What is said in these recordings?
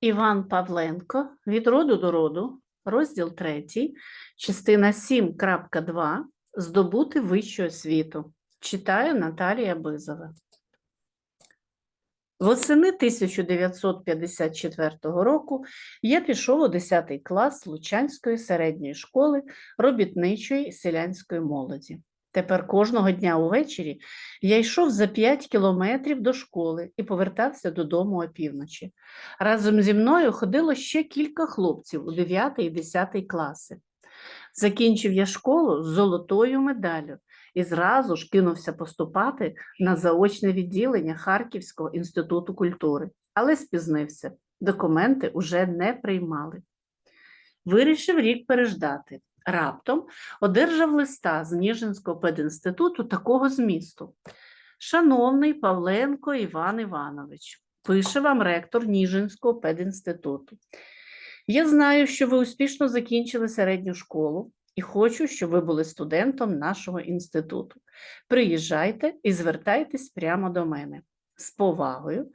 Іван Павленко від роду до роду, розділ 3, частина 7.2 Здобути вищу освіту. Читаю Наталія Бизова. Восени 1954 року я пішов у 10 клас Лучанської середньої школи робітничої селянської молоді. Тепер кожного дня увечері я йшов за 5 кілометрів до школи і повертався додому опівночі. Разом зі мною ходило ще кілька хлопців у 9 і 10 класи. Закінчив я школу з золотою медаллю і зразу ж кинувся поступати на заочне відділення Харківського інституту культури, але спізнився. Документи уже не приймали. Вирішив рік переждати. Раптом одержав листа з Ніжинського пединституту такого змісту. Шановний Павленко Іван Іванович, пише вам ректор Ніжинського пединституту. Я знаю, що ви успішно закінчили середню школу і хочу, щоб ви були студентом нашого інституту. Приїжджайте і звертайтесь прямо до мене. З повагою,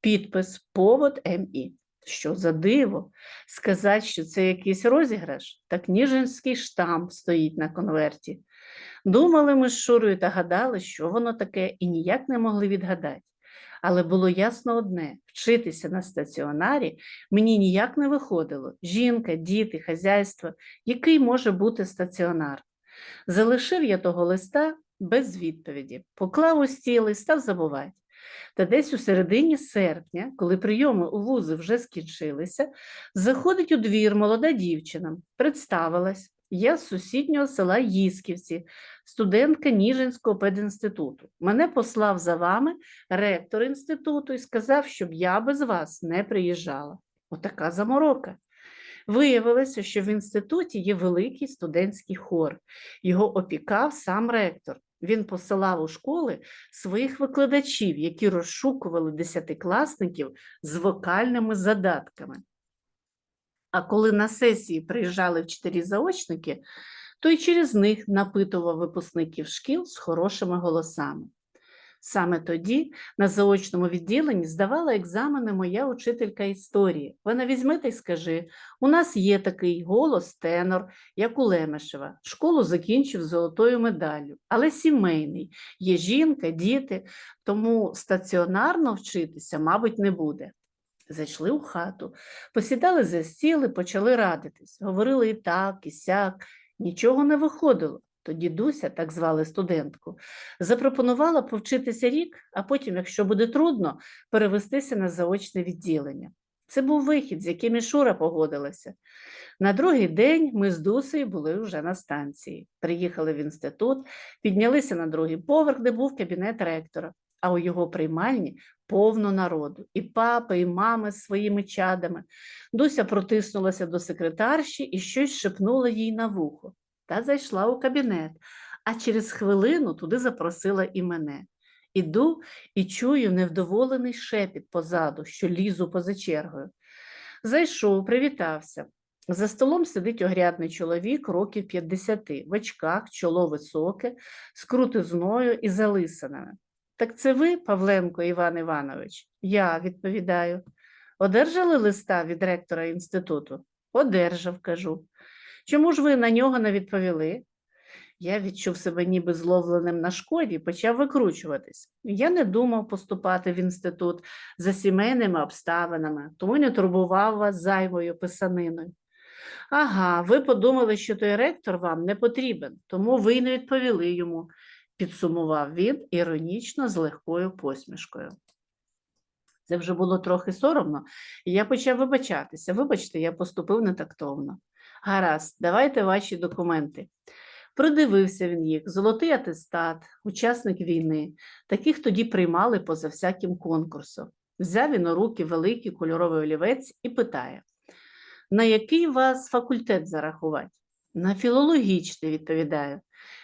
підпис Повод МІ. Що за диво? Сказати, що це якийсь розіграш, так ніжинський штамп стоїть на конверті. Думали ми з Шурою та гадали, що воно таке, і ніяк не могли відгадати. Але було ясно одне: вчитися на стаціонарі мені ніяк не виходило. Жінка, діти, хазяйство, який може бути стаціонар. Залишив я того листа без відповіді, поклав у стіл і став забувати. Та десь у середині серпня, коли прийоми у вузи вже скінчилися, заходить у двір молода дівчина, представилась. Я з сусіднього села Їсківці, студентка Ніжинського пединституту. Мене послав за вами ректор інституту і сказав, щоб я без вас не приїжджала. Отака заморока. Виявилося, що в інституті є великий студентський хор. Його опікав сам ректор. Він посилав у школи своїх викладачів, які розшукували десятикласників з вокальними задатками. А коли на сесії приїжджали вчителі заочники, то й через них напитував випускників шкіл з хорошими голосами. Саме тоді на заочному відділенні здавала екзамени моя учителька історії. Вона візьме та й скаже: у нас є такий голос, тенор, як у Лемешева. Школу закінчив золотою медаллю, але сімейний. Є жінка, діти, тому стаціонарно вчитися, мабуть, не буде. Зайшли у хату, посідали за стіл і почали радитись. Говорили і так, і сяк, нічого не виходило. То дідуся, так звали студентку, запропонувала повчитися рік, а потім, якщо буде трудно, перевестися на заочне відділення. Це був вихід, з яким і Шура погодилася. На другий день ми з Дусею були вже на станції. Приїхали в інститут, піднялися на другий поверх, де був кабінет ректора, а у його приймальні повно народу, і папи, і мами з своїми чадами. Дуся протиснулася до секретарші і щось шепнула їй на вухо та зайшла у кабінет, а через хвилину туди запросила і мене. Іду і чую невдоволений шепіт позаду, що лізу поза чергою. Зайшов, привітався. За столом сидить огрядний чоловік років 50, в очках, чоло високе, з крутизною і залисаними. Так це ви, Павленко Іван Іванович? Я відповідаю. Одержали листа від ректора інституту? Одержав, кажу. Чому ж ви на нього не відповіли? Я відчув себе ніби зловленим на шкоді почав викручуватись. Я не думав поступати в інститут за сімейними обставинами, тому не турбував вас зайвою писаниною. Ага, ви подумали, що той ректор вам не потрібен, тому ви й не відповіли йому, підсумував він іронічно з легкою посмішкою. Це вже було трохи соромно, і я почав вибачатися. Вибачте, я поступив нетактовно. Гаразд, давайте ваші документи. Продивився він їх, золотий атестат, учасник війни. Таких тоді приймали поза всяким конкурсом. Взяв він у руки великий кольоровий олівець і питає: на який вас факультет зарахувати? На філологічний, відповідаю.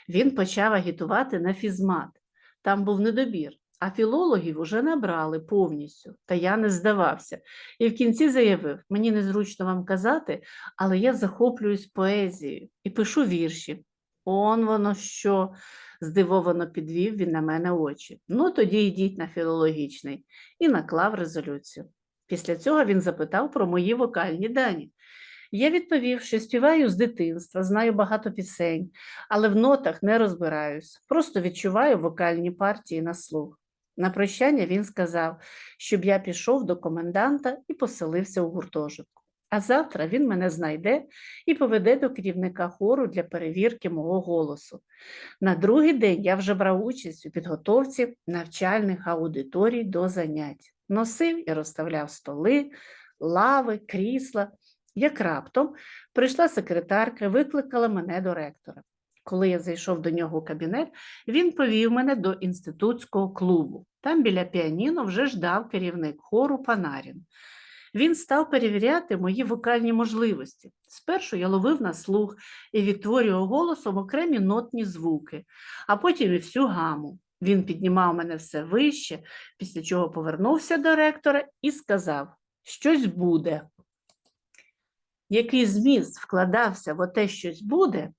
Він почав агітувати на фізмат. Там був недобір, а філологів уже набрали повністю, та я не здавався. І в кінці заявив: мені незручно вам казати, але я захоплююсь поезією і пишу вірші. Он воно що, здивовано підвів він на мене очі. Ну, тоді йдіть на філологічний і наклав резолюцію. Після цього він запитав про мої вокальні дані. Я відповів, що співаю з дитинства, знаю багато пісень, але в нотах не розбираюсь, просто відчуваю вокальні партії на слух. На прощання він сказав, щоб я пішов до коменданта і поселився у гуртожитку. А завтра він мене знайде і поведе до керівника хору для перевірки мого голосу. На другий день я вже брав участь у підготовці навчальних аудиторій до занять, носив і розставляв столи, лави, крісла. Як раптом прийшла секретарка, викликала мене до ректора. Коли я зайшов до нього у кабінет, він повів мене до інститутського клубу. Там біля піаніно вже ждав керівник хору Панарін. Він став перевіряти мої вокальні можливості. Спершу я ловив на слух і відтворював голосом окремі нотні звуки, а потім і всю гаму. Він піднімав мене все вище, після чого повернувся до ректора і сказав: щось буде. Який зміст вкладався в оте щось буде,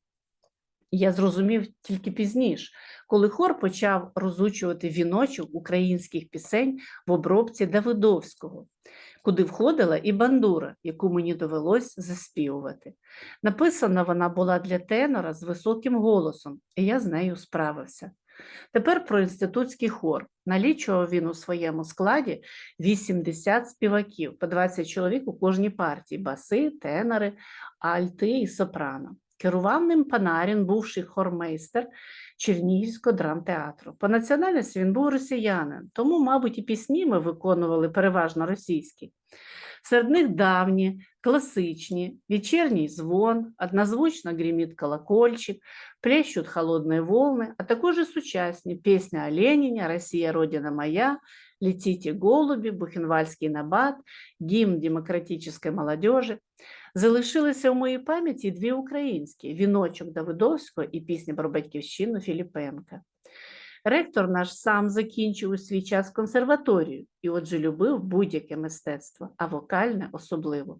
я зрозумів тільки пізніше, коли хор почав розучувати віночок українських пісень в обробці Давидовського, куди входила і бандура, яку мені довелось заспівувати. Написана вона була для тенора з високим голосом, і я з нею справився. Тепер про інститутський хор. Налічував він у своєму складі 80 співаків, по 20 чоловік у кожній партії баси, тенори, альти і сопрано. Керував ним Панарін, бувший хормейстер Чернігівського драмтеатру. По національності він був росіянин, тому, мабуть, і пісні ми виконували переважно російські. Серед них давні, класичні, вечірній звон, однозвучно гремит колокольчик, плещут холодные волны, а також і сучасні пісня о Леніні, Росія, Родина моя, Летите голуби, Бухенвальський набат, гімн демократичної молодежі. Залишилися у моїй пам'яті дві українські: віночок Давидовського і пісня про батьківщину Філіпенка. Ректор наш сам закінчив у свій час консерваторію і, отже, любив будь-яке мистецтво, а вокальне особливо.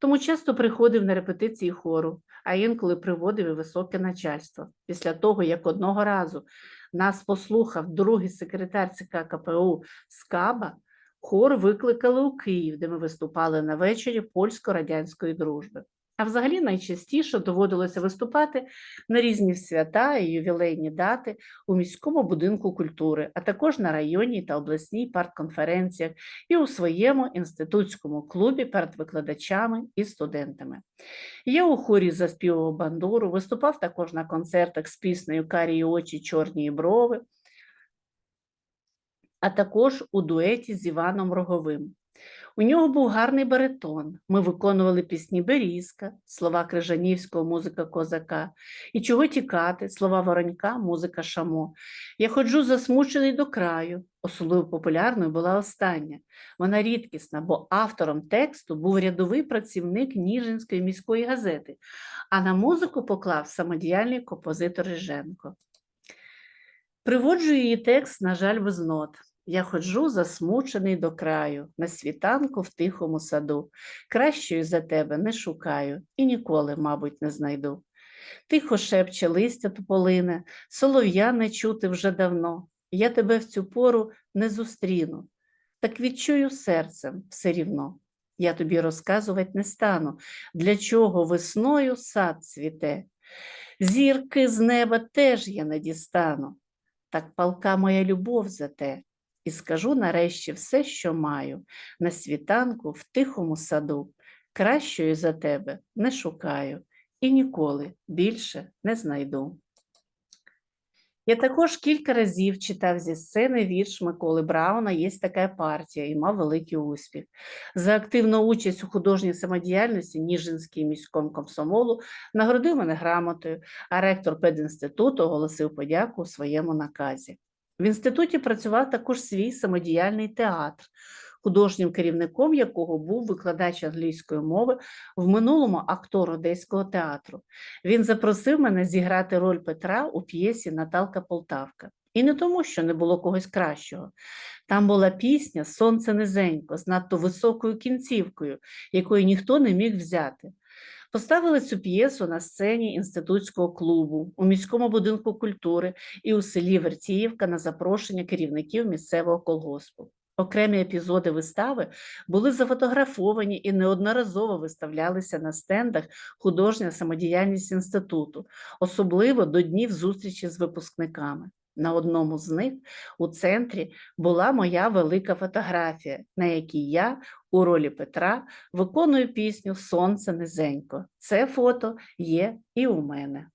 Тому часто приходив на репетиції хору, а інколи приводив і високе начальство. Після того, як одного разу нас послухав другий секретар ЦК КПУ Скаба, хор викликали у Київ, де ми виступали на вечорі польсько-радянської дружби. А взагалі найчастіше доводилося виступати на різні свята і ювілейні дати у міському будинку культури, а також на районній та обласній партконференціях і у своєму інститутському клубі перед викладачами і студентами. Я у хорі заспівував бандуру, виступав також на концертах з піснею Карії очі, чорні брови, а також у дуеті з Іваном Роговим. У нього був гарний баритон. Ми виконували пісні Берізка, слова Крижанівського, музика козака, і чого тікати, слова Воронька, музика Шамо. Я ходжу засмучений до краю. Особливо популярною була остання. Вона рідкісна, бо автором тексту був рядовий працівник Ніжинської міської газети, а на музику поклав самодіяльний композитор Риженко. Приводжу її текст, на жаль, без нот. Я ходжу засмучений до краю, на світанку в тихому саду. Кращої за тебе не шукаю і ніколи, мабуть, не знайду. Тихо шепче листя тополине, солов'я не чути вже давно. Я тебе в цю пору не зустріну, так відчую серцем все рівно. Я тобі розказувати не стану, для чого весною сад цвіте. Зірки з неба теж я не дістану, так палка моя любов за те і скажу нарешті все, що маю, на світанку в тихому саду. Кращої за тебе не шукаю і ніколи більше не знайду. Я також кілька разів читав зі сцени вірш Миколи Брауна Є така партія і мав великий успіх. За активну участь у художній самодіяльності Ніжинський міськом комсомолу нагородив мене грамотою, а ректор пединституту оголосив подяку у своєму наказі. В інституті працював також свій самодіяльний театр, художнім керівником якого був викладач англійської мови в минулому актор Одеського театру. Він запросив мене зіграти роль Петра у п'єсі Наталка Полтавка. І не тому, що не було когось кращого. Там була пісня Сонце низенько з надто високою кінцівкою, якої ніхто не міг взяти. Поставили цю п'єсу на сцені інститутського клубу, у міському будинку культури і у селі Вертіївка на запрошення керівників місцевого колгоспу. Окремі епізоди вистави були зафотографовані і неодноразово виставлялися на стендах художня самодіяльність інституту, особливо до днів зустрічі з випускниками. На одному з них у центрі була моя велика фотографія, на якій я у ролі Петра виконую пісню Сонце низенько. Це фото є і у мене.